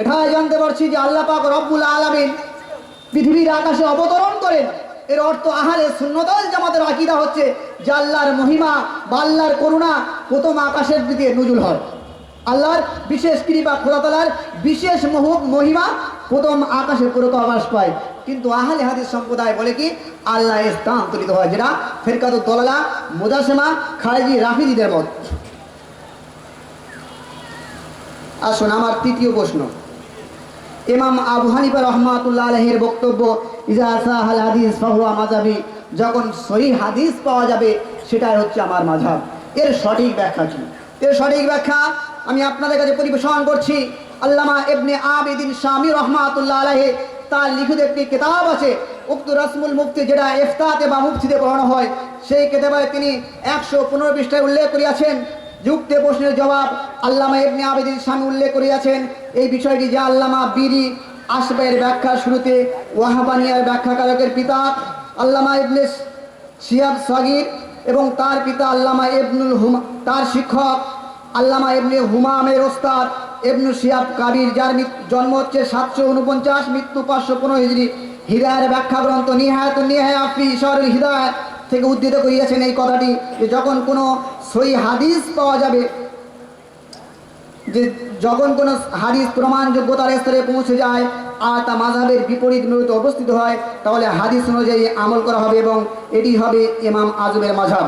এটাই জানতে পারছি যে আল্লাহ পাক রব্বুল আলামিন পৃথিবীর আকাশে অবতরণ করেন। এর অর্থ আহারে শূন্যতাল জামাতের আকিদা হচ্ছে যে আল্লাহর মহিমা বা আল্লাহর করুণা প্রথম আকাশের দিকে নজুল হয়। আল্লাহর বিশেষ কৃপা খোদাতালার বিশেষ মহ- মহিমা প্রথম আকাশে পুরোত আবাস পায়। কিন্তু আহলে হাদিস সম্প্রদায় বলে কি আল্লাহ স্থানান্তরিত হয় যেটা ফেরকাত দলালা, মুদাসেমা খারেজি রাফিদিদের মত। আসুন আমার তৃতীয় প্রশ্ন। ইমাম আবু হানিফা রহমাতুল্লাহ আলহের বক্তব্য, ইজা সাহাল হাদিস ফাহুয়া মাজাবি যখন সহি হাদিস পাওয়া যাবে, সেটাই হচ্ছে আমার মাঝাব এর সঠিক ব্যাখ্যা কি? এর সঠিক ব্যাখ্যা আমি আপনাদের কাছে পরিবেশন করছি, আল্লামা ইবনে আবেদিন স্বামী রহমাতুল্লাহ আলহে তার লিখিত একটি কিতাব আছে, উক্ত রসমুল মুক্তি যেটা ইফতাতে বা মুক্তিতে পড়ানো হয়, সেই কেতাবে তিনি একশো পনেরো পৃষ্ঠায় উল্লেখ করিয়াছেন যুক্তে প্রশ্নের জবাব আল্লামা ইবনে আবেদিন স্বামী উল্লেখ করিয়াছেন। এই বিষয়টি যে আল্লামা বিরি আসবের ব্যাখ্যার শুরুতে ওয়াহাবানিয়ার ব্যাখ্যাকারকের পিতা আল্লামা ইবনে শিয়াব সাগির এবং তার পিতা আল্লামা ইবনুল হুমা তার শিক্ষক আল্লামা ইবনে হুমামের ওস্তাদ ইবনু শিয়াব কাবির, যার জন্ম হচ্ছে সাতশো উনপঞ্চাশ মৃত্যু পাঁচশো পনেরো হিজড়ি। হৃদয়ের ব্যাখ্যা গ্রন্থ নিহায়ত নিহায়া ফি ঈশ্বরের হৃদয় থেকে উদ্ধৃত করিয়াছেন এই কথাটি, যে যখন কোনো সই হাদিস পাওয়া যাবে, যে যখন কোনো হাদিস প্রমাণযোগ্যতার স্তরে পৌঁছে যায়, আর তা মাঝাবের বিপরীত মিলিত অবস্থিত হয়, তাহলে হাদিস অনুযায়ী আমল করা হবে এবং এটি হবে ইমাম আজমের মাঝাব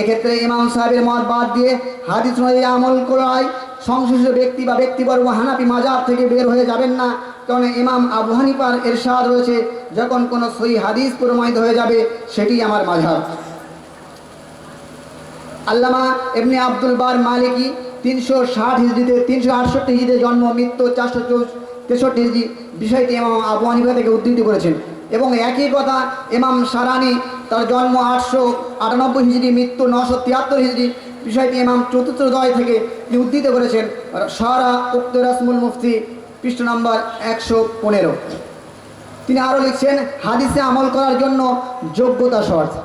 এক্ষেত্রে ইমাম সাহেবের মত বাদ দিয়ে হাদিস অনুযায়ী আমল করায় সংশ্লিষ্ট ব্যক্তি বা ব্যক্তিবর্গ হানাপি মাজাব থেকে বের হয়ে যাবেন না। কারণ ইমাম আবু হানিফার এরশাদ রয়েছে, যখন কোনো সই হাদিস প্রমাণিত হয়ে যাবে, সেটি আমার মাঝাব আল্লামা এমনি আব্দুল বার মালিকি তিনশো ষাট হিজড়িতে, তিনশো আটষট্টি হিজড়িতে জন্ম, মৃত্যু চারশো তেষট্টি হিজড়ি বিষয়টি ইমাম আবু হানিফা থেকে উদ্ধৃতি করেছেন। এবং একই কথা, ইমাম সারানি তার জন্ম আটশো আটানব্বই হিজড়ি, মৃত্যু নশো তিয়াত্তর হিজড়ি বিষয়টি ইমাম চতুর্থদয় থেকে তিনি উদ্ধৃত করেছেন। সারা উক্ত রাসমুল মুফতি পৃষ্ঠ নম্বর একশো পনেরো। তিনি আরও লিখছেন, হাদিসে আমল করার জন্য যোগ্যতা শর্ত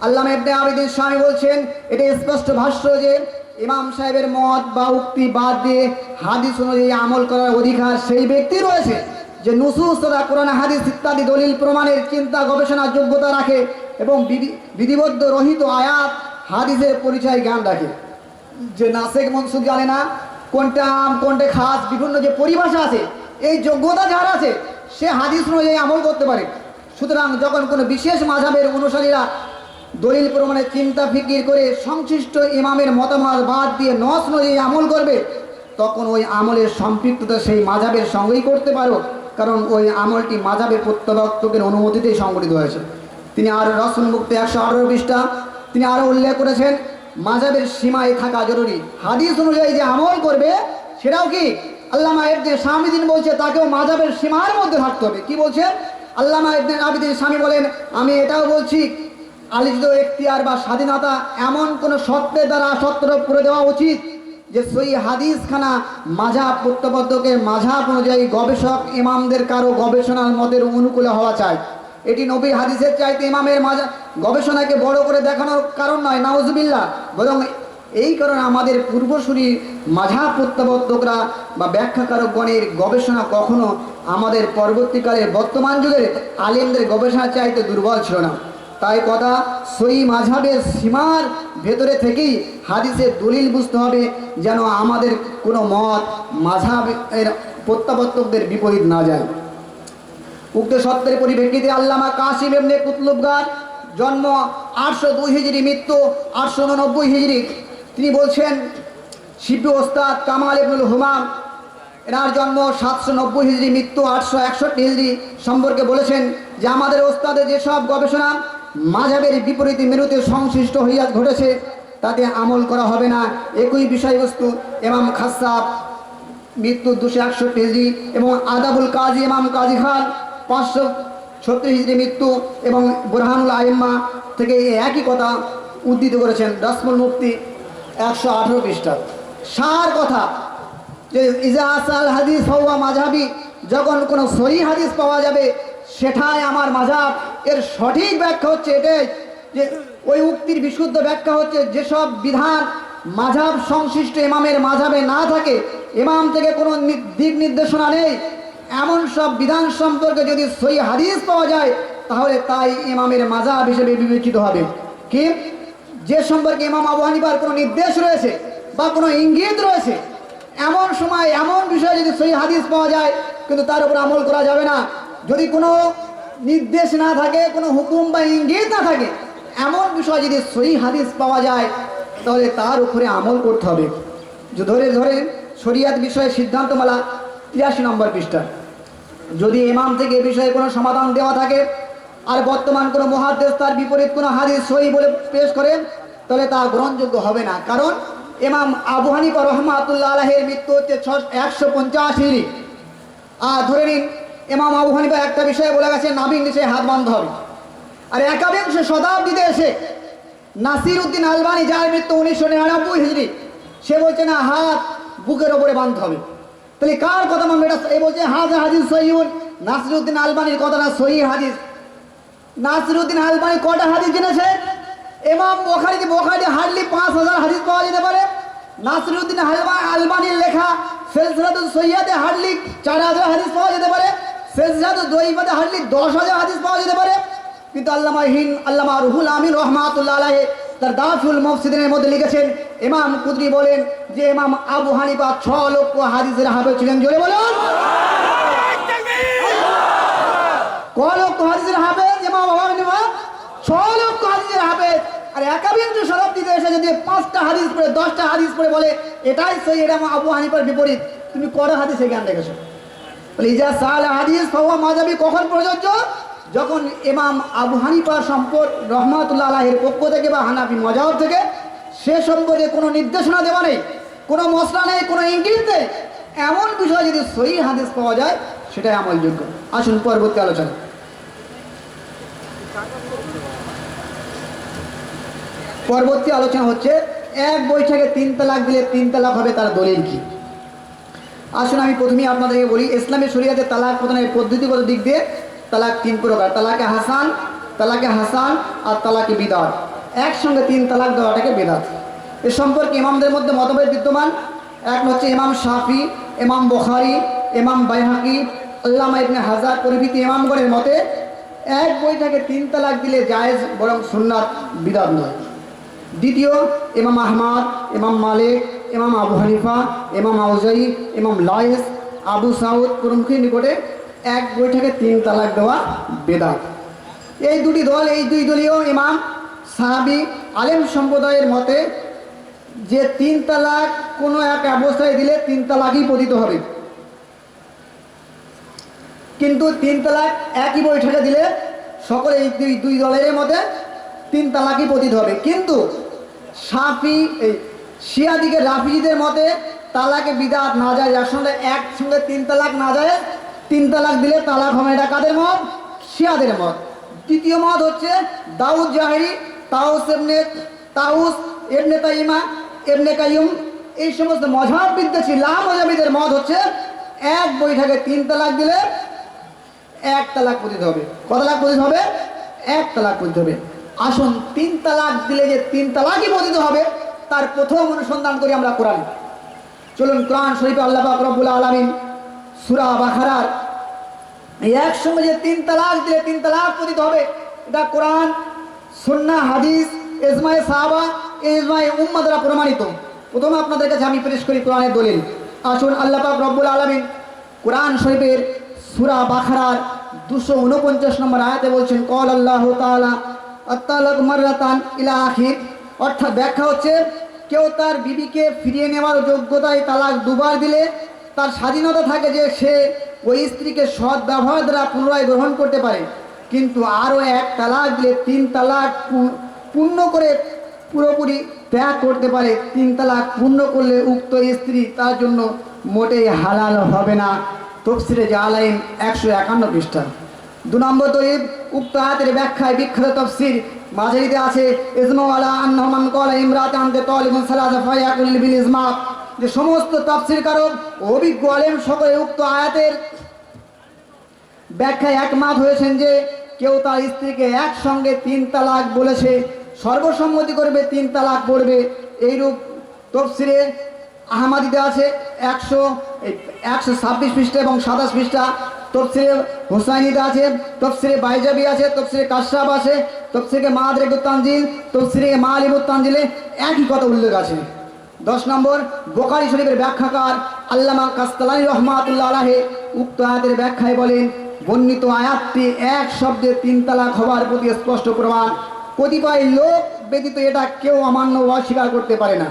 আল্লাহ ইবনে আবিদিন স্বামী বলছেন, এটা স্পষ্ট ভাষ্য যে ইমাম সাহেবের মত বা উক্তি বাদ দিয়ে হাদিস অনুযায়ী আমল করার অধিকার সেই ব্যক্তি রয়েছে যে নুসুস তথা কোরআন, হাদিস ইত্যাদি দলিল প্রমাণের চিন্তা গবেষণার যোগ্যতা রাখে এবং বিধি- বিধিবদ্ধ রহিত আয়াত হাদিসের পরিচয় জ্ঞান রাখে। যে নাসেক মনসুখ জানে না কোনটা আম, কোনটা খাস, বিভিন্ন যে পরিভাষা আছে, এই যোগ্যতা যার আছে, সে হাদিস অনুযায়ী আমল করতে পারে। সুতরাং যখন কোনো বিশেষ মাঝাবের অনুসারীরা দলিল প্রমাণের চিন্তা ফিকির করে সংশ্লিষ্ট ইমামের মতামত বাদ দিয়ে নস অনুযায়ী আমল করবে, তখন ওই আমলের সম্পৃক্ততা সেই মাঝাবের সঙ্গেই করতে পারো, কারণ ওই আমলটি মাঝাবের প্রত্যাবর্তকের অনুমতিতেই সংগঠিত হয়েছে। তিনি আর রসুন মুক্তি একশো আঠারো পৃষ্ঠা, তিনি আরও উল্লেখ করেছেন মাঝাবের সীমায় থাকা জরুরি। হাদিস অনুযায়ী যে আমল করবে, সেটাও কি? আল্লামা ইবনে স্বামীদিন বলছে, তাকেও মাঝাবের সীমার মধ্যে থাকতে হবে। কি বলছেন? আল্লামা ইবনে আবিদিন স্বামী বলেন, আমি এটাও বলছি, আলিজিত এখতিয়ার বা স্বাধীনতা এমন কোনো সত্ত্বের দ্বারা সত্য করে দেওয়া উচিত যে সই হাদিসখানা মাঝাব প্রত্যবদ্ধকে মাঝাব অনুযায়ী গবেষক ইমামদের কারও গবেষণার মতের অনুকূলে হওয়া চাই। এটি নবীর হাদিসের চাইতে ইমামের মাজা গবেষণাকে বড় করে দেখানোর কারণ নয়, নাউজুবিল্লাহ। বরং এই কারণে আমাদের পূর্বসূরি মাঝা প্রত্যাবর্তকরা বা ব্যাখ্যাকারকগণের গবেষণা কখনো আমাদের পরবর্তীকালের বর্তমান যুগের আলেমদের গবেষণা চাইতে দুর্বল ছিল না। তাই কথা সই মাঝাবের সীমার ভেতরে থেকেই হাদিসের দলিল বুঝতে হবে যেন আমাদের কোনো মত মাঝাবের প্রত্যাবর্তকদের বিপরীত না যায়। উক্ত সত্যের পরিপ্রেক্ষিতে আল্লামা কাসিম এমনি কুতলুবগার জন্ম আটশো দুই হিজড়ি মৃত্যু আটশো উননব্বই হিজড়ি তিনি বলছেন, শিবু ওস্তাদ কামাল ইবনুল হুমাম, এনার জন্ম সাতশো নব্বই হিজড়ি মৃত্যু আটশো একষট্টি হিজড়ি সম্পর্কে বলেছেন যে আমাদের ওস্তাদের যেসব গবেষণা মাঝাবের বিপরীতে মেরুতে সংশ্লিষ্ট হইয়া ঘটেছে, তাতে আমল করা হবে না। একই বিষয়বস্তু এমাম খাসাব, মৃত্যু দুশো একষট্টি হিজড়ি এবং আদাবুল কাজী, ইমাম কাজী খান পাঁচশো ছত্রিশ হিজড়ি মৃত্যু এবং বুরহানুল আইম্মা থেকে একই কথা উদ্ধৃত করেছেন রসমুল মুফতি একশো আঠেরো পৃষ্ঠা। সার কথা যে ইজা আল হাদিস হওয়া মাঝাবি যখন কোনো সহি হাদিস পাওয়া যাবে, সেটাই আমার মাঝাব এর সঠিক ব্যাখ্যা হচ্ছে এটাই যে ওই উক্তির বিশুদ্ধ ব্যাখ্যা হচ্ছে যেসব বিধান মাঝাব সংশ্লিষ্ট ইমামের মাঝাবে না থাকে, ইমাম থেকে কোনো দিক নির্দেশনা নেই এমন সব বিধান সম্পর্কে যদি সই হাদিস পাওয়া যায়, তাহলে তাই ইমামের মাজাব হিসেবে বিবেচিত হবে। কি? যে সম্পর্কে ইমাম আবু হানিফার কোনো নির্দেশ রয়েছে বা কোনো ইঙ্গিত রয়েছে, এমন সময় এমন বিষয়ে যদি সই হাদিস পাওয়া যায়, কিন্তু তার উপর আমল করা যাবে না। যদি কোনো নির্দেশ না থাকে, কোনো হুকুম বা ইঙ্গিত না থাকে, এমন বিষয় যদি সই হাদিস পাওয়া যায়, তাহলে তার উপরে আমল করতে হবে। ধরে ধরে শরিয়াত বিষয়ে সিদ্ধান্তমালা তিরাশি নম্বর পৃষ্ঠা। যদি ইমাম থেকে এ বিষয়ে কোনো সমাধান দেওয়া থাকে, আর বর্তমান কোনো মহাদেশ তার বিপরীত কোনো হাদিস সই বলে পেশ করেন তাহলে তা গ্রহণযোগ্য হবে না। কারণ ইমাম আবু হানিফা রহমাতুল্লাহ আলাহের মৃত্যু হচ্ছে ছ একশো পঞ্চাশি আর ধরে নিন, ইমাম আবু হানিফা একটা বিষয়ে বলে গেছে নাবিন নিচে হাত বাঁধতে হবে। আর একাবিংশ শতাব্দীতে এসে নাসির উদ্দিন আলবানি, যার মৃত্যু উনিশশো নিরানব্বই হিজড়ি সে বলছে, না, হাত বুকের ওপরে বাঁধতে হবে। তাহলে কার কথা মানবে? এটা এই বলছে হাজ হাদিস সহিউন নাসির উদ্দিন আলবানির কথাটা সহি হাদিস। নাসিরুদ্দিন আলবানি কটা হাদিস জেনেছে? এমাম বোখারিতে বোখারি হার্ডলি পাঁচ হাজার হাদিস পাওয়া যেতে পারে। নাসিরুদ্দিন আলবা, আলবানির লেখা সেলসিলাতুল সৈয়াদে হার্ডলি চার হাজার হাদিস পাওয়া যেতে পারে। সেলসিলাতুল দইবাদে হার্ডলি দশ হাজার হাদিস পাওয়া যেতে পারে। কিন্তু আল্লামা হিন আল্লামা রুহুল আমিন রহমাতুল্লাহ আলাহে তার দাফুল মফসিদিনের মধ্যে লিখেছেন ইমাম কুদরি বলেন যে ইমাম আবু হানিফা ছ লক্ষ হাদিসের হাফে ছিলেন। জোরে বলুন। ক লক্ষ হাদিসের হাফেজ ইমাম আবু হানিফা ছ লক্ষ হাদিসের হাফেজ আর একাবিংশ শতাব্দীতে এসে যদি পাঁচটা হাদিস পড়ে, দশটা হাদিস পড়ে বলে, এটাই সেই এটা আবু হানিফার বিপরীত। তুমি কটা হাদিসে জ্ঞান রেখেছো? বলে, ইজা সাল হাদিস ফাওয়া মাজাবি কখন প্রযোজ্য? যখন ইমাম আবু হানিফা সম্পদ রহমাতুল্লাহ আলাহের পক্ষ থেকে বা হানাফি মজাহব থেকে সে সম্পর্কে কোনো নির্দেশনা দেওয়া নেই, কোনো মশলা নেই, কোনো ইঙ্গিত নেই। এমন বিষয় যদি সহি হাদিস পাওয়া যায়, সেটাই আমলযোগ্য আসুন, পরবর্তী আলোচনা। পরবর্তী আলোচনা হচ্ছে, এক বৈঠকে তিন তালাক দিলে তিন তালাক হবে, তার দলিল কি? আসুন, আমি প্রথমেই আপনাদেরকে বলি, ইসলামী শরিয়াতে তালাক প্রদানের পদ্ধতিগত দিক দিয়ে তালাক তিন প্রকার, তালাকে হাসান তালাকে হাসান আর তালাকে বিদাত। একসঙ্গে তিন তালাক দেওয়াটাকে বেদাত। এ সম্পর্কে ইমামদের মধ্যে মতভেদ বিদ্যমান। এক হচ্ছে ইমাম শাফি, ইমাম বখারি, ইমাম বাইহাকি, আল্লামা ইবনে হাজার প্রভৃতি ইমামগণের মতে এক বইটাকে তিন তালাক দিলে জায়েজ বরং সুন্নাত বিদাত নয়। দ্বিতীয়, ইমাম আহমাদ, ইমাম মালিক, ইমাম আবু হানিফা, ইমাম আউজাই, ইমাম লায়েস, আবু সাউদ প্রমুখের নিকটে এক বৈঠকে তিন তালাক দেওয়া বেদাত। এই দুটি দল, এই দুই দলীয় ইমাম সাহাবি আলেম সম্প্রদায়ের মতে যে তিন তালাক কোনো এক অবস্থায় দিলে তিন তালাকই পতিত হবে। কিন্তু তিন তালাক একই বৈঠকে দিলে সকলে দুই দুই দলের মতে তিন তালাকই পতিত হবে। কিন্তু সাফি, এই শিয়াদিকে রাফিজিদের মতে তালাকে বিদাত না যায় আসলে একসঙ্গে তিন তালাক না যায়, তিন তালাক দিলে তালাক হবে এটা কাদের মত? শিয়াদের মত। দ্বিতীয় মত হচ্ছে দাউদ জাহেরি তাউস এমনে, তাউস এবনে তাইমা এমনে কাইম এই সমস্ত মজাব লা মজাবিদের মত হচ্ছে, এক বৈঠকে তিন তালাক দিলে এক তালাক পতিত হবে। কত তালাক পতিত হবে? এক তালাক পতিত হবে। আসুন, তিন তালাক দিলে যে তিন তালাকই পতিত হবে, তার প্রথম অনুসন্ধান করি আমরা কোরআন। চলুন, কোরআন শরীফে আল্লাহ রব্বুল আলামিন সূরা বাখারার, এই একসঙ্গে যে তিন তালাক দিলে তিন তালাক পতিত হবে, এটা কোরআন সুন্নাহ হাদিস, ইজমায়ে সাহাবা, ইজমায়ে উম্মাহ দ্বারা প্রমাণিত। প্রথমে আপনাদের কাছে আমি পেশ করি কোরআনের দলিল। আসুন আল্লাহ পাক রব্বুল আলামিন কোরআন শরীফের সুরা বাখারার দুশো উনপঞ্চাশ নম্বর আয়াতে বলছেন কল আল্লাহ আত্তালাক মাররাতান ইলা আখির। অর্থাৎ ব্যাখ্যা হচ্ছে, কেউ তার বিবিকে ফিরিয়ে নেওয়ার যোগ্যতায় তালাক দুবার দিলে তার স্বাধীনতা থাকে যে সে ওই স্ত্রীকে সৎ ব্যবহার দ্বারা পুনরায় গ্রহণ করতে পারে। কিন্তু আরও এক তালাক দিলে তিন তালাক পূর্ণ করে পুরোপুরি ত্যাগ করতে পারে। তিন তালাক পূর্ণ করলে উক্ত স্ত্রী তার জন্য মোটেই হালাল হবে না। তফসিরে জালাইম একশো একান্ন পৃষ্ঠা। দু নম্বর দলিল উক্ত আয়াতের ব্যাখ্যায় বিখ্যাত তফসির মাঝারিতে আছে ইজমাওয়ালা আন্নহমান কলা ইমরাত আনতে তলিবুন সালাসা ফায়াকুল যে সমস্ত তফসির কারক অভিজ্ঞ আলেম সকলে উক্ত আয়াতের ব্যাখ্যায় একমত হয়েছেন যে কেউ তার স্ত্রীকে একসঙ্গে তিন তালাক বলেছে, সর্বসম্মতি করবে, তিন তালাক পড়বে এইরূপ তফসিরে আহমাদিতে আছে একশো একশো ছাব্বিশ পৃষ্ঠা এবং সাতাশ পৃষ্ঠা। তফসিরে হোসাইনিতে আছে তফসিরে বাইজাবি আছে তফসিরে কাশ্যাপ আছে তফসিরে মাহাদ তানজিল তফসিরে মা আলিবুত্তানজিলে একই কথা উল্লেখ আছে। দশ নম্বর বোকারি শরীফের ব্যাখ্যাকার আল্লামা কাস্তালানি রহমাতুল্লাহ আলাহে উক্ত আয়াতের ব্যাখ্যায় বলেন বর্ণিত আয়াতটি এক শব্দে তিন তালাক হওয়ার প্রতি স্পষ্ট প্রমাণ। কতিপয় লোক ব্যতীত এটা কেউ অমান্য অস্বীকার করতে পারে না।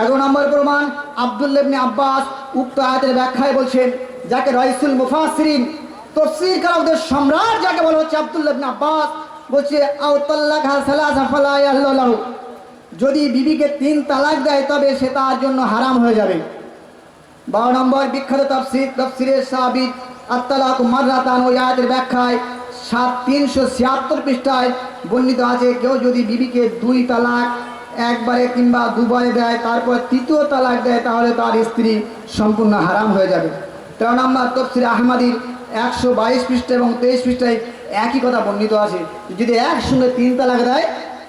এগারো নম্বর প্রমাণ আবদুল্লেবনে আব্বাস উক্ত আয়াতের ব্যাখ্যায় বলছেন, যাকে রইসুল মুফাসরিন তফসির কারকদের সম্রাট যাকে বলা হচ্ছে আবদুল্লেবনে আব্বাস, বলছে আউতাল্লাহ যদি বিবিকে তিন তালাক দেয়, তবে সে তার জন্য হারাম হয়ে যাবে। বারো নম্বর বিখ্যাত তফসির তফসিরের সাবিদ আত্তালাক মাররাতান ও ইয়াদের ব্যাখ্যায় সাত তিনশো ছিয়াত্তর পৃষ্ঠায় বর্ণিত আছে, কেউ যদি বিবিকে দুই তালাক একবারে কিংবা দুবারে দেয়, তারপর তৃতীয় তালাক দেয়, তাহলে তার স্ত্রী সম্পূর্ণ হারাম হয়ে যাবে। তেরো নম্বর তফসির আহমাদির একশো বাইশ পৃষ্ঠা এবং তেইশ পৃষ্ঠায় একই কথা বর্ণিত আছে। যদি একসঙ্গে তিন তালাক দেয়,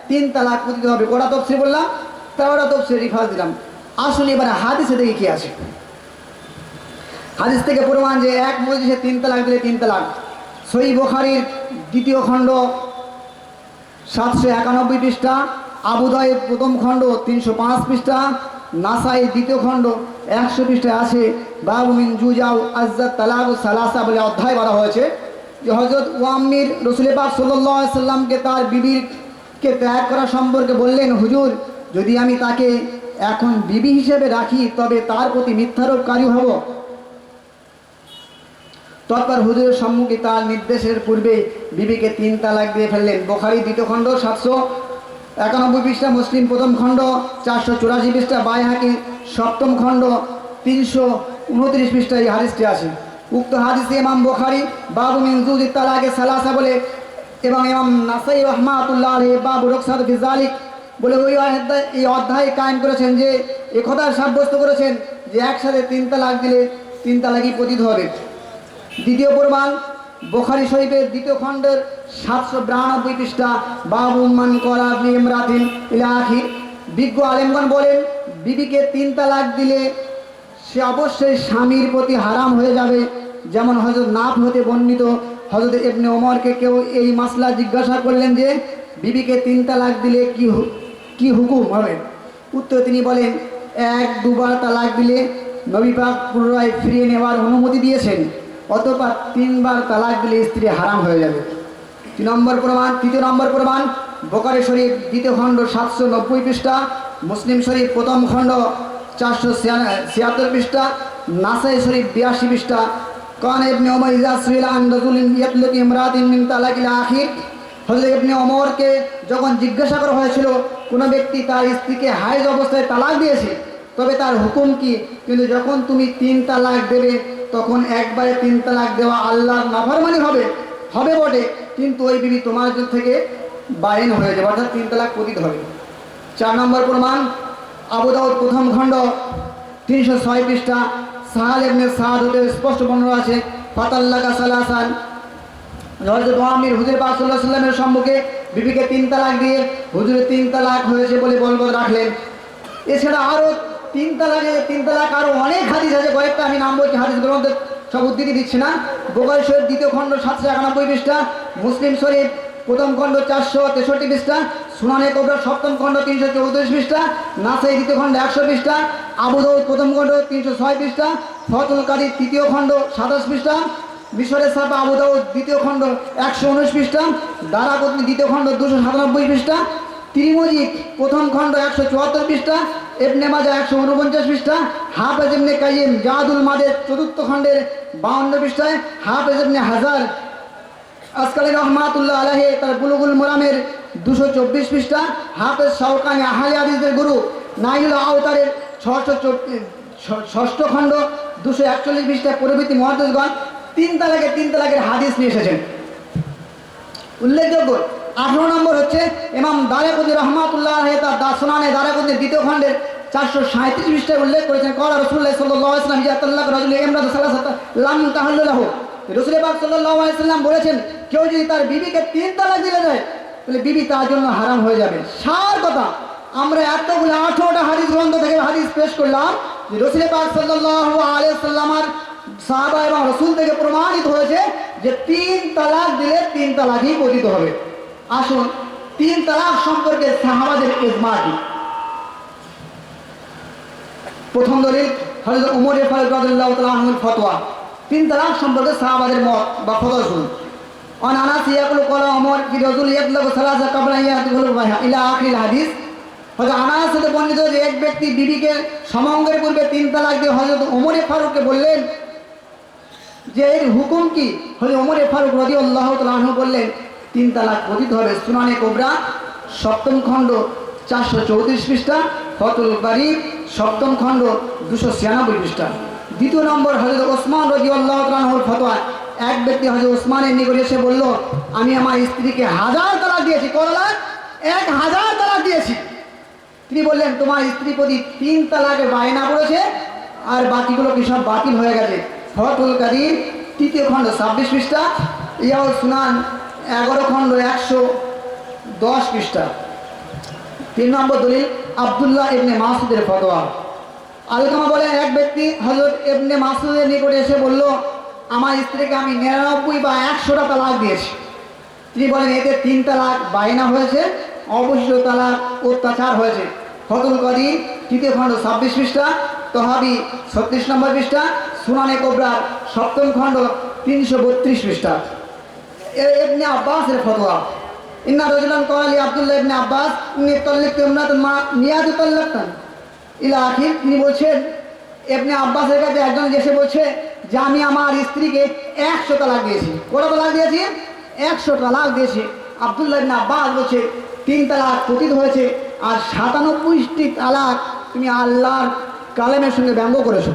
তিন তালাক পতিত হবে। ওটা তফসির বললাম? তেরোটা তফসির রিফাজ দিলাম। আসুন এবারে হাদিসে দেখে কি আছে। হাদিস থেকে প্রমাণ যে এক মজলিসে তিন তালাক দিলে তিন তালাক। সই বোখারির দ্বিতীয় খণ্ড সাতশো একানব্বই পৃষ্ঠা আবুদয়ের প্রথম খণ্ড তিনশো পাঁচ পৃষ্ঠা, নাসাই দ্বিতীয় খণ্ড একশো পৃষ্ঠায় আছে বাবুমিন জুজাউ আজ্জাদ তালাক সালাসা বলে অধ্যায় বলা হয়েছে। যে হজরত ওয়াম্মির রসুল সাল্লামকে তার বিবিরকে ত্যাগ করা সম্পর্কে বললেন, হুজুর, যদি আমি তাকে এখন বিবি হিসেবে রাখি, তবে তার প্রতি মিথ্যারোপকারী হব। তৎপর হুজুরের সম্মুখে তার নির্দেশের পূর্বে বিবিকে তিন তালাক দিয়ে ফেললেন। বোখারি দ্বিতীয় খণ্ড, সাতশো একানব্বই পৃষ্ঠা, মুসলিম প্রথম খণ্ড, চারশো চুরাশি পৃষ্ঠা বাইহাকি সপ্তম খণ্ড, তিনশো উনত্রিশ পৃষ্ঠা এই হাদিসটি আছে। উক্ত হাদিসে ইমাম বোখারি, বাবু মিনজুজ তালাকে সালাসা বলে এবং ইমাম নাসাই রহমাতুল্লাহ আলহ বাবু রকসাদ ফিজালিক বলে ওই এই অধ্যায় কায়েম করেছেন যে একথা সাব্যস্ত করেছেন যে একসাথে তিন তালাক দিলে তিন তালাকই পতিত হবে। দ্বিতীয় প্রমাণ, বোখারি শরীফের দ্বিতীয় খণ্ডের সাতশো বিরানব্বই পৃষ্ঠা বাবুমান করা ইমরাতিন ইলাহি। বিজ্ঞ আলেমগণ বলেন, বিবিকে তিন তালাক দিলে সে অবশ্যই স্বামীর প্রতি হারাম হয়ে যাবে। যেমন হজরত নাফ হতে বর্ণিত হজরত এবনে ওমরকে কেউ এই মাসলা জিজ্ঞাসা করলেন যে, বিবিকে তিন তালাক দিলে কি কি হুকুম হবে? উত্তর তিনি বলেন, এক দুবার তালাক দিলে নবী পাক পুনরায় ফিরিয়ে নেওয়ার অনুমতি দিয়েছেন। অতপর তিনবার তালাক দিলে স্ত্রী হারাম হয়ে যাবে। তিন নম্বর প্রমাণ, তৃতীয় নম্বর প্রমাণ, বোকারি শরীফ দ্বিতীয় খণ্ড সাতশো নব্বই পৃষ্ঠা, মুসলিম শরীফ প্রথম খণ্ড চারশো ছিয়াত্তর পৃষ্ঠা, নাসাই শরীফ বিয়াশি পৃষ্ঠা। কান ইবনে ওমর ইজা সুইলা আন রাজুলিন ইয়াতলুকি ইমরাতিন যখন জিজ্ঞাসা করা হয়েছিল, কোনো ব্যক্তি তার স্ত্রীকে হাইজ অবস্থায় তালাক দিয়েছে, তবে তার হুকুম কি? কিন্তু যখন তুমি তিন তালাক দেবে তখন একবারে তিন তালাক দেওয়া আল্লাহর নাফরমানি হবে হবে বটে। কিন্তু ওই বিবি তোমার থেকে বাইন হয়ে যাবে, অর্থাৎ তিন তালাক পতিত হবে। চার নম্বর প্রমাণ, আবু দাউদ প্রথম খণ্ড, তিনশো ছয় পৃষ্ঠা, সাহাল এমনি সাহাদ হতে স্পষ্ট বর্ণনা আছে, ফাতাল্লাকা সালাসান। হজরত আমির হুজুর পাক সাল্লাহ সাল্লামের সম্মুখে বিবিকে তিন তালাক দিয়ে হুজুরের তিন তালাক হয়েছে বলে বলবৎ রাখলেন। এছাড়া আরও তিন তালাকে তিন তালাক আরও অনেক হাদিস আছে, কয়েকটা আমি নাম বলছি, হাদিস গ্রন্থের সব উদ্ধৃতি দিচ্ছি না। বোকারি শরীফ দ্বিতীয় খণ্ড সাতশো একানব্বই পৃষ্ঠা, মুসলিম শরীফ প্রথম খণ্ড চারশো তেষট্টি পৃষ্ঠা, সুনানে কবরা সপ্তম খণ্ড তিনশো চৌত্রিশ পৃষ্ঠা, নাসাই দ্বিতীয় খণ্ড একশো পৃষ্ঠা, আবু দাউদ প্রথম খণ্ড তিনশো ছয় পৃষ্ঠা ফতুল তৃতীয় খণ্ড সাতাশ পৃষ্ঠা মিশরের সাপা আবু দাউদ দ্বিতীয় খণ্ড একশো উনিশ পৃষ্ঠা দারাপত্নী দ্বিতীয় খণ্ড দুশো সাতানব্বই পৃষ্ঠা, তিরিমজিক প্রথম খণ্ড একশো চুয়াত্তর পৃষ্ঠা এবনে মাজা একশো উনপঞ্চাশ পৃষ্ঠা, হাফেজ এমনি কাইম জাহাদুল মাদের চতুর্থ খণ্ডের বাউন্ন পৃষ্ঠায়, হাফেজ এমনি হাজার আসকালী রহমাতুল্লাহ আলাহে তার বুলুগুল মোরামের দুশো চব্বিশ পৃষ্ঠা, হাফেজ শাহকানি আহালি আদিসদের গুরু, নাইল আওতারের ছশো ষষ্ঠ খণ্ড, দুশো একচল্লিশ পৃষ্ঠা প্রভৃতি মহাদেশগণ তিন তালাকে তিন তালাকের হাদিস নিয়ে এসেছেন। উল্লেখযোগ্য আঠারো নম্বর হচ্ছে এমাম দারেকুদ্দি রহমাতুল্লাহ তার দাসনানে দারেকুদ্দির দ্বিতীয় খণ্ডের চারশো সাঁত্রিশ পৃষ্ঠায় উল্লেখ করেছেন, কলা রসুল্লাহ সাল্লাহ ইসলাম ইয়াতাল্লাহ লাম রসুল পাক সাল্লাহ বলেছেন, কেউ যদি তার বিবিকে তিন তালাক দিলে দেয়, তাহলে বিবি তার জন্য হারাম হয়ে যাবে। সার কথা, আমরা এতগুলো আঠারোটা হাদিস গ্রন্থ থেকে হাদিস পেশ করলাম রসুল পাক সাল্লাল্লাহু আলাইহি সাল্লামার সাহাবা এবং রসুল থেকে প্রমাণিত হয়েছে যে তিন তালাক দিলে তিন তালাকই পতিত হবে। আসুন, তিন তালাক সম্পর্কে সাহাবাদের ইজমা কি প্রথম দলিল, হযরত উমর ফারুক রাদিয়াল্লাহু তাআলা আনহুর ফতোয়া। তিন তালাক সম্পর্কে সাহাবাদের মত বা ফতোয়া শুনুন। অন আনাস ইয়াকুল কি রাজুল ইয়াতলাকু সালাসা ক্বাবলা ইয়াতুল বাইহা ইলা আখির হাদিস। আনাস থেকে বর্ণিত যে এক ব্যক্তি বিবিকে সমঙ্গের পূর্বে তিন তালাক দিয়ে হযরত ফারুককে বললেন, যে এর হুকুম কি? হলে ওমরে ফারুক রদি আল্লাহ তালু বললেন তিন তালাক পতিত হবে সুনানে কোবরা, সপ্তম খণ্ড চারশো চৌত্রিশ পৃষ্ঠা, ফতুল বাড়ি সপ্তম খণ্ড দুশো ছিয়ানব্বই পৃষ্ঠা। দ্বিতীয় নম্বর হজরত ওসমান রদি আল্লাহ তালুর ফতোয়া। এক ব্যক্তি হজরত ওসমানের নিকট এসে বলল, আমি আমার স্ত্রীকে হাজার তালাক দিয়েছি কত এক হাজার তালাক দিয়েছি। তিনি বললেন, তোমার স্ত্রী প্রতি তিন তালাকে বায়না করেছে, আর বাকিগুলো কি সব বাতিল হয়ে গেছে? ফতুল কাদির তৃতীয় খণ্ড ছাব্বিশ পৃষ্ঠা ইয়াও সুনান এগারো খণ্ড একশো দশ পৃষ্ঠা। তিন নম্বর দলিল, আবদুল্লাহ ইবনে মাসুদের ফতোয়া। আলোচনা বলে এক ব্যক্তি হজরত ইবনে মাসুদের নিকটে এসে বলল, আমার স্ত্রীকে আমি নিরানব্বই বা একশোটা তালাক দিয়েছি। তিনি বলেন, এতে তিন তালাক বায়না হয়েছে, অবশিষ্ট তালাক অত্যাচার হয়েছে। ফতুল কদির তৃতীয় খণ্ড ছাব্বিশ পৃষ্ঠা, তহাবি ছত্রিশ নম্বর পৃষ্ঠা, সুনানে কোবরার সপ্তম খণ্ড তিনশো বত্রিশ পৃষ্ঠা। ইবনে আব্বাসের ফতোয়া। ইন্না রজুলান কয়ালি আব্দুল্লাহ ইবনে আব্বাস, ইন্নি তল্লিক ইমরাতুন মা নিয়াদু তল্লাক্তান। ইলা আখির তিনি বলছেন, ইবনে আব্বাসের কাছে একজন এসে বলছে যে, আমি আমার স্ত্রীকে একশো তালাক দিয়েছি। কটা তালাক দিয়েছি? একশো তালাক দিয়েছি। আব্দুল্লাহ ইবনে আব্বাস বলছে, তিন তালাক পতিত হয়েছে আর সাতানব্বইটি তালাক তুমি আল্লাহর কালেমের সঙ্গে ব্যঙ্গ করেছ।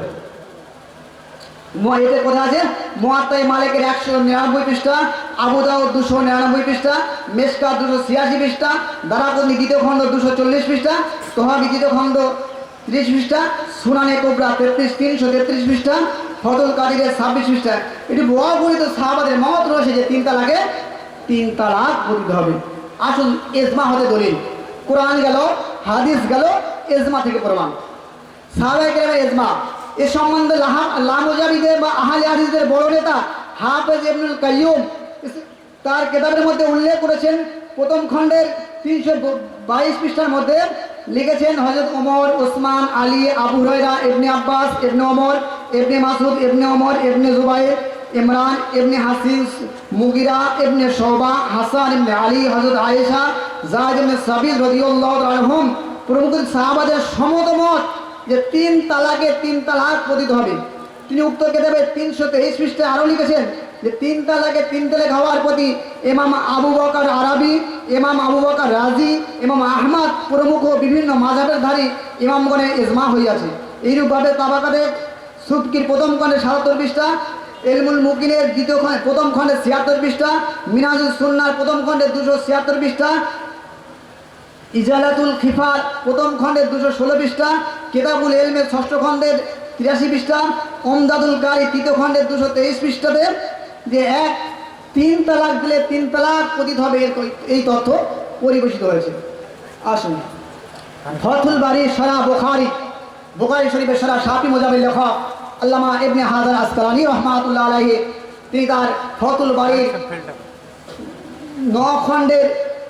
ম- এতে কোথায় আছে মোয়াত্তাই মালিকের একশো নিরানব্বই পৃষ্ঠা, আবু দাউদ দুশো নিরানব্বই পৃষ্ঠা মেসকা দুশো ছিয়াশি পৃষ্ঠা দারাকুনি দ্বিতীয় খণ্ড দুশো চল্লিশ পৃষ্ঠা তোহাবি দ্বিতীয় খণ্ড ত্রিশ পৃষ্ঠা, সুনানে কোবরা তেত্রিশ, তিনশো তেত্রিশ পৃষ্ঠা, ফজল কাদিরের ছাব্বিশ পৃষ্ঠা। এটি বড়িত সাহাবাদের মত রয়েছে যে তিন তালাকে তিন তালাক পতিত হবে। আসুন এজমা হতে দলিল। কোরআন গেল, হাদিস গেল, এজমা থেকে প্রমাণ। সাহাবাই কেরামের এজমা। এ সম্বন্ধে লামুজাবিদের বা আহলে বড় নেতা হাফেজ ইবনুল কাইয়ুম তার কেতাবের মধ্যে উল্লেখ করেছেন। প্রথম খণ্ডের তিনশো বাইশ পৃষ্ঠার মধ্যে লিখেছেন হজরত ওমর, ওসমান, আলী, আবু হুরায়রা, ইবনে আব্বাস, ইবনে ওমর, ইবনে মাসুদ ইবনে ওমর, ইবনে জুবাইর, ইমরান, ইবনে হাসিন মুগিরা, ইবনে শোবা, হাসান ইবনে আলী হজরত আয়েশা, জায়দ ইবনে সাবির রাদিয়াল্লাহু তাআলা আনহুম। প্রমুখ সাহাবাদের সমত মত যে তিন তালাকে তিন তালাক পতিত হবে। তিনি উক্ত কেতাবে তিনশো তেইশ পৃষ্ঠে আরও লিখেছেন যে তিন তালাকে তিন তালাক হওয়ার প্রতি এমাম আবু বকর আরবি এমাম আবু বকর রাজি এমাম আহমদ প্রমুখ বিভিন্ন মাঝাবের ধারী ইমামগণের ইজমা হইয়াছে। এইরূপভাবে তাবাকাতে সুবকির প্রথম খণ্ডে সাতাত্তর পৃষ্ঠা, এলমুল মুকিনের দ্বিতীয় খণ্ডে, প্রথম খণ্ডে ছিয়াত্তর পৃষ্ঠা, মিনাজুল সুন্নার প্রথম খণ্ডে দুশো ছিয়াত্তর পৃষ্ঠা, ইজালাতুল খিফার প্রথম খণ্ডের দুশো ষোলো পৃষ্ঠা কেতাবুল এলমের ষষ্ঠ খণ্ডের তিরাশি পৃষ্ঠা ওমদাদুল কারি তৃতীয় খণ্ডের দুশো তেইশ পৃষ্ঠাতে যে এক তিন তালাক দিলে তিন তালাক পতিত হবে এর এই তথ্য পরিবেশিত হয়েছে। আসুন। ফথুল বাড়ি সারা বোখারি বোখারি শরীফের সারা সাপি মোজাবের লেখক আল্লামা ইবনে হাজার আসকালানি রহমাতুল্লাহ আলাহি তিনি তার ফতুল বাড়ির ন খণ্ডের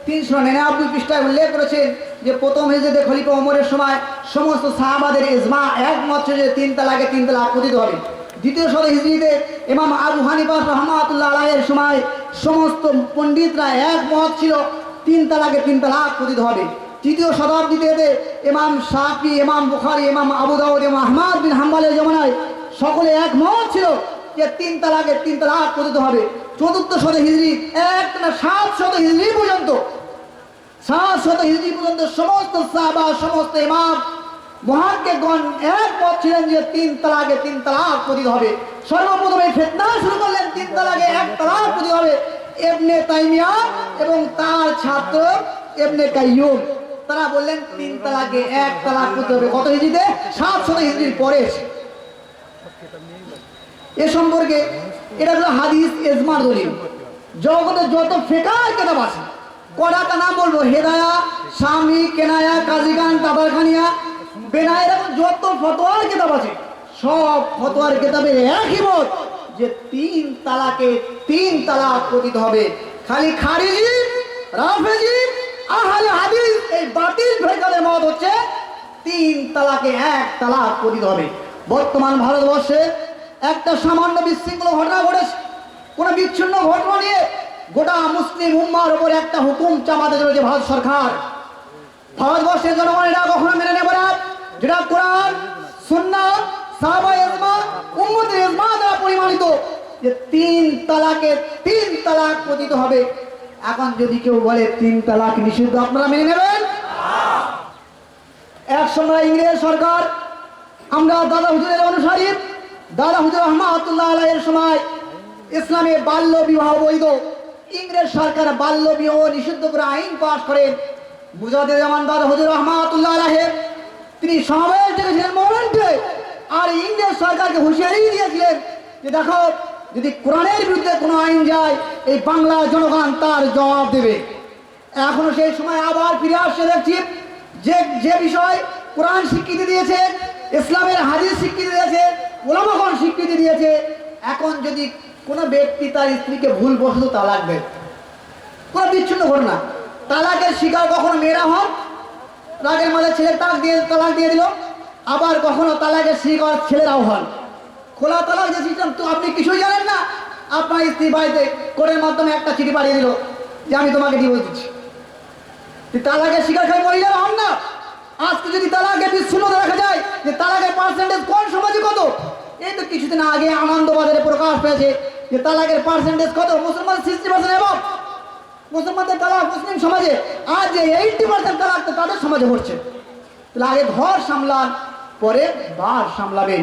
তিনশো নিরানব্বই পৃষ্ঠায় উল্লেখ করেছেন যে প্রথম হিজেদের খলিফা ওমরের সময় সমস্ত সাহাবাদের ইজমা একমত ছিল যে তিন তালাকে তিন তালাক পতিত হবে। দ্বিতীয় শত হিজড়িতে ইমাম আবু হানিফা রহমাতুল্লাহ আলাহের সময় সমস্ত পণ্ডিতরা একমত ছিল তিন তালাকে তিন তালাক পতিত হবে। তৃতীয় শতাব্দীতে এতে ইমাম শাফি, ইমাম বুখারি, ইমাম আবু দাউদ আহমাদ বিন হাম্বালের জমানায় সকলে একমত ছিল যে তিন তালাকে তিন তালাক পতিত হবে। চতুর্থ শত হিজড়ি এক সাত শত হিজড়ি পর্যন্ত সাত শত হিজড়ি পর্যন্ত সমস্ত সাহাবা, সমস্ত ইমাম মহানকেগণ এক মত ছিলেন যে তিন তালাকে তিন তালাক পতিত হবে। সর্বপ্রথম ফেতনা শুরু করলেন, তিন তালাকে এক তালাক পতিত হবে। এবনে তাইমিয়া এবং তার ছাত্র এবনে কাইয়ুম, তারা বললেন, তিন তালাকে এক তালাক পতিত হবে। কত হিজড়িতে সাত শত হিজড়ির পরে। এ সম্পর্কে এটা হলো হাদিস এজমার দলিল। জগতে যত ফেকার কেতাব আছে কড়াটা নাম বলব, হেদায়া, স্বামী, কেনায়া, কাজীগান টাবারখানিয়া বেনায় এরকম যত ফতোয়ার কিতাব আছে, সব ফতোয়ার কিতাবের একই মত যে তিন তালাকে তিন তালাক পতিত হবে। খালি খারিজি, রাফেজি, আহলে হাদিস, এই বাতিল ভেকালের মত হচ্ছে তিন তালাকে এক তালাক পতিত হবে। বর্তমান ভারতবর্ষে একটা সামান্য বিশৃঙ্খল ঘটনা ঘটেছে। কোন বিচ্ছিন্ন ঘটনা নিয়ে গোটা মুসলিম উম্মার উপরে একটা হুকুম চাপাতে চলেছে ভারত সরকার। ভারতবর্ষের জনগণ এটা কখনো মেনে নেবে না। যেটা কোরআন, সুন্না, সাহাবা দ্বারা পরিমাণিত যে তিন তিন তালাক পতিত হবে। এখন যদি কেউ বলে তিন তালাক নিষিদ্ধ, আপনারা মেনে নেবেন? এক সময় ইংরেজ সরকার, আমরা দাদা অনুসারী, দাদা সময় ইসলামে বাল্য বিবাহ বৈধ। ইংরেজ সরকার বাল্য বিবাহ নিষিদ্ধ করে আইন পাশ করেন। মুজাদের জামান দাদা হুজুর রহমাতুল্লাহ আলাহে তিনি সমাবেশ মোমেন্টে আর ইংরেজ সরকারকে হুঁশিয়ারি দিয়েছিলেন যে দেখো, যদি কোরআনের বিরুদ্ধে কোনো আইন যায়, এই বাংলা জনগণ তার জবাব দেবে। এখনও সেই সময় আবার ফিরে আসছে দেখছি, যে যে বিষয় কোরআন স্বীকৃতি দিয়েছে, ইসলামের হাদিস স্বীকৃতি দিয়েছে, ওলামাগণ স্বীকৃতি দিয়েছে, এখন যদি কোনো ব্যক্তি তার স্ত্রীকে ভুল বসত তালাক দেয়। কোনো বিচ্ছিন্ন ঘটনা। তালাকের শিকার কখনো মেয়েরা হন? রাগের মাঝে ছেলে তালাক দিয়ে তালাক দিয়ে দিল। আবার কখনো তালাকের শিকার ছেলেরাও হন। খোলা তালাক যে সিস্টেম তো আপনি কিছুই জানেন না। আপনার স্ত্রী বাড়িতে কোর্টের মাধ্যমে একটা চিঠি পাঠিয়ে দিল যে, আমি তোমাকে ডিভোর্স দিচ্ছি। তালাকের শিকার খাই মহিলারা হন না। আজকে যদি তালাকে বিচ্ছিন্নতা দেখা যায়, যে তালাকের পার্সেন্টেজ কোন সমাজে কত? এই তো কিছুদিন আগে আনন্দবাজারে প্রকাশ পেয়েছে যে তালাকের পার্সেন্টেজ কত? মুসলমান সিক্সটি পার্সেন্ট এবং মুসলমানদের তালাক মুসলিম সমাজে আজ এইটটি পার্সেন্ট তালাক তো তাদের সমাজে ঘটছে তাহলে আগে ঘর সামলান, পরে বার সামলাবেন।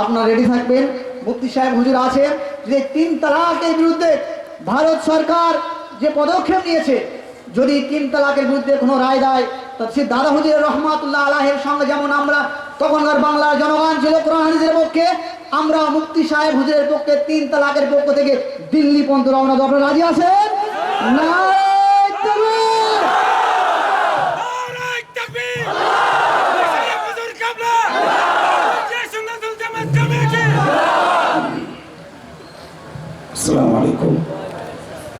আপনার রেডি থাকবেন? মুফতি সাহেব হুজুর আছেন। যে তিন তালাকের বিরুদ্ধে ভারত সরকার যে পদক্ষেপ নিয়েছে, যদি তিন তালাকের বিরুদ্ধে কোনো রায় দেয়, তা সে দাদা হুজুর রহমাতুল্লাহ আলাহের সঙ্গে যেমন আমরা তখনকার বাংলার জনগণ ছিল কোরআন হাদিসের পক্ষে। আমরা মুফতি সাহেব হুজুরের পক্ষে তিন তালাকের পক্ষ থেকে দিল্লি পর্যন্ত রওনা। আপনারা রাজি আছেন! নারায়